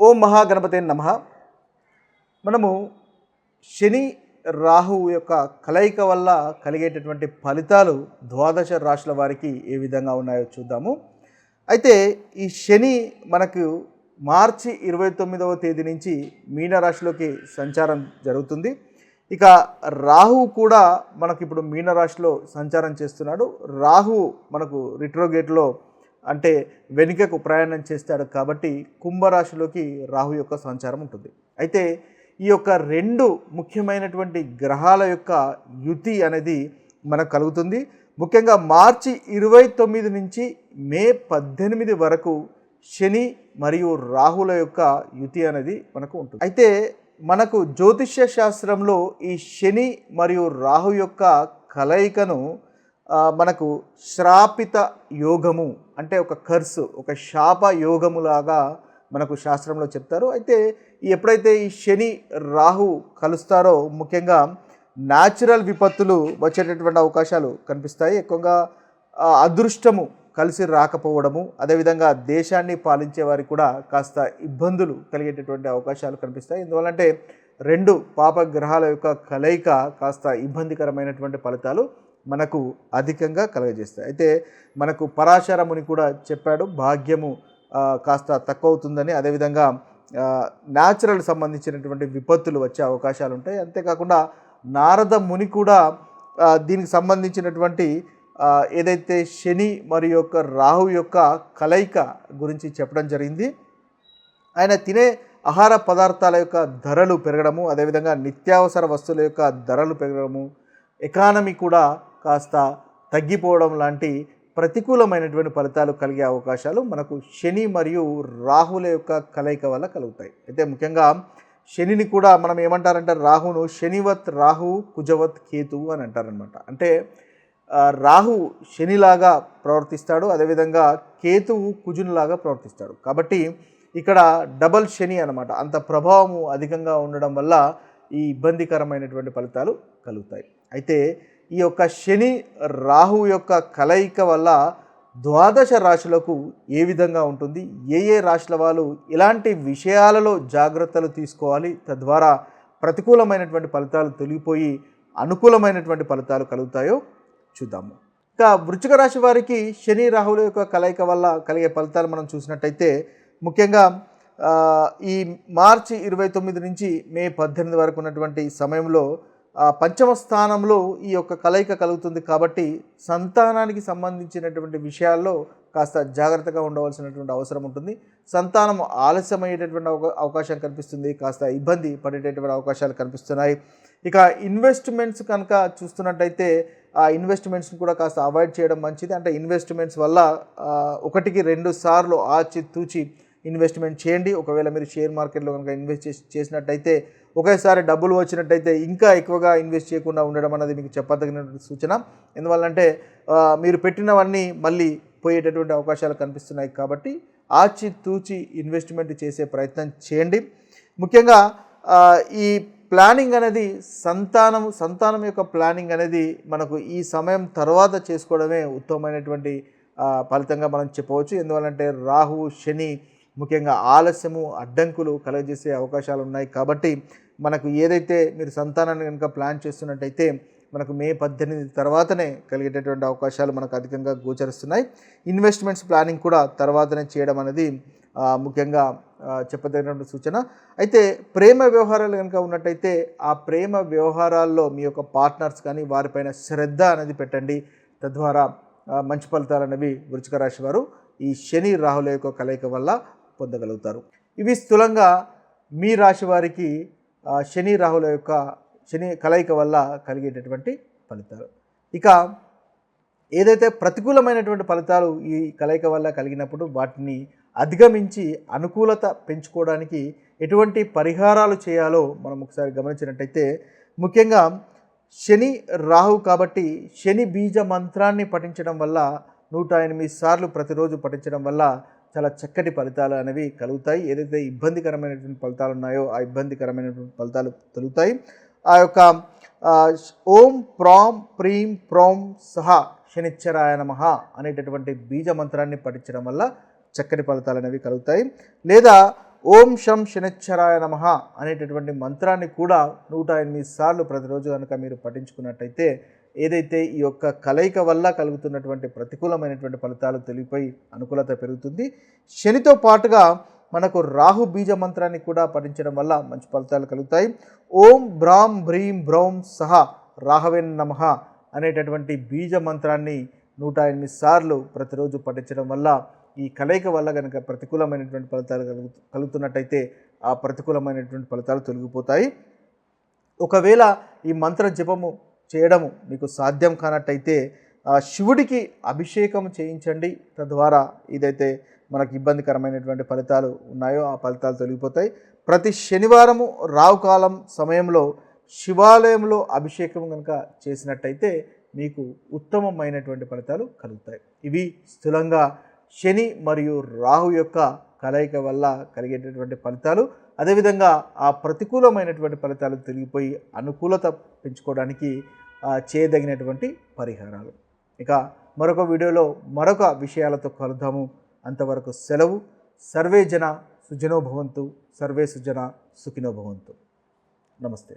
ఓం మహాగణపతే నమ. మనము శని రాహువు యొక్క కలయిక వల్ల కలిగేటటువంటి ఫలితాలు ద్వాదశ రాశుల వారికి ఏ విధంగా ఉన్నాయో చూద్దాము. అయితే ఈ శని మనకు మార్చి ఇరవై తొమ్మిదవ తేదీ నుంచి మీనరాశిలోకి సంచారం జరుగుతుంది. ఇక రాహువు కూడా మనకి ఇప్పుడు మీనరాశిలో సంచారం చేస్తున్నాడు. రాహువు మనకు రిట్రోగేట్లో అంటే వెనుకకు ప్రయాణం చేస్తాడు కాబట్టి కుంభరాశిలోకి రాహు యొక్క సంచారం ఉంటుంది. అయితే ఈ యొక్క రెండు ముఖ్యమైనటువంటి గ్రహాల యొక్క యుతి అనేది మనకు కలుగుతుంది. ముఖ్యంగా మార్చి ఇరవై తొమ్మిది నుంచి మే పద్దెనిమిది వరకు శని మరియు రాహుల యొక్క యుతి అనేది మనకు ఉంటుంది. అయితే మనకు జ్యోతిష్య శాస్త్రంలో ఈ శని మరియు రాహు యొక్క కలయికను మనకు శ్రాపిత యోగము అంటే ఒక కర్సు ఒక శాప యోగములాగా మనకు శాస్త్రంలో చెప్తారు. అయితే ఎప్పుడైతే ఈ శని రాహు కలుస్తారో ముఖ్యంగా న్యాచురల్ విపత్తులు వచ్చేటటువంటి అవకాశాలు కనిపిస్తాయి. ఎక్కువగా అదృష్టము కలిసి రాకపోవడము అదేవిధంగా దేశాన్ని పాలించే వారికి కూడా కాస్త ఇబ్బందులు కలిగేటటువంటి అవకాశాలు కనిపిస్తాయి. ఎందువల్లంటే రెండు పాప గ్రహాల యొక్క కలయిక కాస్త ఇబ్బందికరమైనటువంటి ఫలితాలు మనకు అధికంగా కలగజేస్తాయి. అయితే మనకు పరాశర ముని కూడా చెప్పాడు భాగ్యము కాస్త తక్కువ అవుతుందని అదేవిధంగా న్యాచురల్ సంబంధించినటువంటి విపత్తులు వచ్చే అవకాశాలు ఉంటాయి అంతేకాకుండా నారద ముని కూడా దీనికి సంబంధించినటువంటి ఏదైతే శని మరియు యొక్క రాహు యొక్క కలయిక గురించి చెప్పడం జరిగింది. ఆయన తినే ఆహార పదార్థాల యొక్క ధరలు పెరగడము అదేవిధంగా నిత్యావసర వస్తువుల యొక్క ధరలు పెరగడము ఎకానమీ కూడా కాస్త తగ్గిపోవడం లాంటి ప్రతికూలమైనటువంటి ఫలితాలు కలిగే అవకాశాలు మనకు శని మరియు రాహుల యొక్క కలయిక వల్ల కలుగుతాయి. అయితే ముఖ్యంగా శనిని కూడా మనం ఏమంటారంటే రాహును శనివత్ రాహు కుజవత్ కేతు అని అంటారనమాట అంటే రాహు శనిలాగా ప్రవర్తిస్తాడు అదేవిధంగా కేతువు కుజునిలాగా ప్రవర్తిస్తాడు. కాబట్టి ఇక్కడ డబల్ శని అనమాట అంత ప్రభావము అధికంగా ఉండడం వల్ల ఈ ఇబ్బందికరమైనటువంటి ఫలితాలు కలుగుతాయి. అయితే ఈ యొక్క శని రాహు యొక్క కలయిక వల్ల ద్వాదశ రాశులకు ఏ విధంగా ఉంటుంది? ఏ ఏ రాశుల వాళ్ళు ఎలాంటి విషయాలలో జాగ్రత్తలు తీసుకోవాలి? తద్వారా ప్రతికూలమైనటువంటి ఫలితాలు తొలగిపోయి అనుకూలమైనటువంటి ఫలితాలు కలుగుతాయో చూద్దాము. ఇక వృచ్చిక రాశి వారికి శని రాహుల యొక్క కలయిక వల్ల కలిగే ఫలితాలు మనం చూసినట్టయితే ముఖ్యంగా ఈ మార్చి ఇరవై తొమ్మిది నుంచి మే పద్దెనిమిది వరకు ఉన్నటువంటి సమయంలో ఆ, పంచమ స్థానంలో ఈ యొక్క కలయిక కలుగుతుంది కాబట్టి సంతానానికి సంబంధించినటువంటి విషయాల్లో కాస్త జాగ్రత్తగా ఉండవలసినటువంటి అవసరం ఉంటుంది. సంతానం ఆలస్యమయ్యేటటువంటి అవకాశం కనిపిస్తుంది. కాస్త ఇబ్బంది పడేటటువంటి అవకాశాలు కనిపిస్తున్నాయి. ఇక ఇన్వెస్ట్మెంట్స్ కనుక చూస్తున్నట్టయితే ఆ ఇన్వెస్ట్మెంట్స్ని కూడా కాస్త అవాయిడ్ చేయడం మంచిది. అంటే ఇన్వెస్ట్మెంట్స్ వల్ల ఒకటికి రెండు సార్లు ఆచి తూచి ఇన్వెస్ట్మెంట్ చేయండి. ఒకవేళ మీరు షేర్ మార్కెట్లో కనుక ఇన్వెస్ట్ చేసి చేసినట్టయితే ఒకేసారి డబ్బులు వచ్చినట్టయితే ఇంకా ఎక్కువగా ఇన్వెస్ట్ చేయకుండా ఉండడం అనేది మీకు చెప్పదగినటువంటి సూచన. ఎందువల్లంటే మీరు పెట్టినవన్నీ మళ్ళీ పోయేటటువంటి అవకాశాలు కనిపిస్తున్నాయి కాబట్టి ఆచి తూచి ఇన్వెస్ట్మెంట్ చేసే ప్రయత్నం చేయండి. ముఖ్యంగా ఈ ప్లానింగ్ అనేది సంతానం సంతానం యొక్క ప్లానింగ్ అనేది మనకు ఈ సమయం తర్వాత చేసుకోవడమే ఉత్తమమైనటువంటి ఫలితంగా మనం చెప్పవచ్చు. ఎందువల్లంటే రాహు శని ముఖ్యంగా ఆలస్యము అడ్డంకులు కలుగజేసే అవకాశాలు ఉన్నాయి కాబట్టి మనకు ఏదైతే మీరు సంతానాన్ని కనుక ప్లాన్ చేస్తున్నట్టయితే మనకు మే పద్దెనిమిది తర్వాతనే కలిగేటటువంటి అవకాశాలు మనకు అధికంగా గోచరిస్తున్నాయి. ఇన్వెస్ట్మెంట్స్ ప్లానింగ్ కూడా తర్వాతనే చేయడం అనేది ముఖ్యంగా చెప్పదగినటువంటి సూచన. అయితే ప్రేమ వ్యవహారాలు కనుక ఉన్నట్టయితే ఆ ప్రేమ వ్యవహారాల్లో మీ యొక్క పార్ట్నర్స్ కానీ వారిపైన శ్రద్ధ అనేది పెట్టండి. తద్వారా మంచి ఫలితాలు అనేవి వృచ్చిక రాశి వారు ఈ శని రాహుల యొక్క కలయిక వల్ల పొందగలుగుతారు. ఇవి స్థూలంగా మీ రాశి వారికి శని రాహుల యొక్క శని కలయిక వల్ల కలిగేటటువంటి ఫలితాలు. ఇక ఏదైతే ప్రతికూలమైనటువంటి ఫలితాలు ఈ కలయిక వల్ల కలిగినప్పుడు వాటిని అధిగమించి అనుకూలత పెంచుకోవడానికి ఎటువంటి పరిహారాలు చేయాలో మనం ఒకసారి గమనించినట్టయితే ముఖ్యంగా శని రాహు కాబట్టి శని బీజ మంత్రాన్ని పఠించడం వల్ల నూట ఎనిమిది సార్లు ప్రతిరోజు పఠించడం వల్ల చాలా చక్కటి ఫలితాలు అనేవి కలుగుతాయి. ఏదైతే ఇబ్బందికరమైనటువంటి ఫలితాలు ఉన్నాయో ఆ ఇబ్బందికరమైనటువంటి ఫలితాలు తొలుగుతాయి ఆ యొక్క ఓం ప్రాం ప్రీం ప్రోం సహ శనిచ్చరాయ నమః అనేటటువంటి బీజ మంత్రాన్ని పఠించడం వల్ల చక్కటి ఫలితాలు అనేవి కలుగుతాయి. లేదా ఓం శం శనిచ్చరాయ నమ అనేటటువంటి మంత్రాన్ని కూడా నూట ఎనిమిది సార్లు ప్రతిరోజు కనుక మీరు పఠించుకున్నట్టయితే ఏదైతే ఈ యొక్క కలయిక వల్ల కలుగుతున్నటువంటి ప్రతికూలమైనటువంటి ఫలితాలు తెలియపోయి అనుకూలత పెరుగుతుంది. శనితో పాటుగా మనకు రాహు బీజ మంత్రాన్ని కూడా పఠించడం వల్ల మంచి ఫలితాలు కలుగుతాయి. ఓం భ్రాం భ్రీం భ్రౌం సహ రాహవేన్ నమ అనేటటువంటి బీజ మంత్రాన్ని నూట ఎనిమిది సార్లు ప్రతిరోజు పఠించడం వల్ల ఈ కలయిక వల్ల కనుక ప్రతికూలమైనటువంటి ఫలితాలు కలుగు కలుగుతున్నట్టయితే ఆ ప్రతికూలమైనటువంటి ఫలితాలు తొలగిపోతాయి. ఒకవేళ ఈ మంత్ర జపము చేయడము మీకు సాధ్యం కానట్టయితే ఆ శివుడికి అభిషేకం చేయించండి. తద్వారా ఇదైతే మనకు ఇబ్బందికరమైనటువంటి ఫలితాలు ఉన్నాయో ఆ ఫలితాలు తొలగిపోతాయి. ప్రతి శనివారము రావుకాలం సమయంలో శివాలయంలో అభిషేకం కనుక చేసినట్టయితే మీకు ఉత్తమమైనటువంటి ఫలితాలు కలుగుతాయి. ఇవి స్థూలంగా శని మరియు రాహు యొక్క కలయిక వల్ల కలిగేటటువంటి ఫలితాలు. అదేవిధంగా ఆ ప్రతికూలమైనటువంటి ఫలితాలు తిరిగిపోయి అనుకూలత పెంచుకోవడానికి చేయదగినటువంటి పరిహారాలు. ఇక మరొక వీడియోలో మరొక విషయాలతో కలుద్దాము. అంతవరకు సెలవు. సర్వే జన సుజనోభవంతు సర్వే సుజన సుఖినోభవంతు నమస్తే.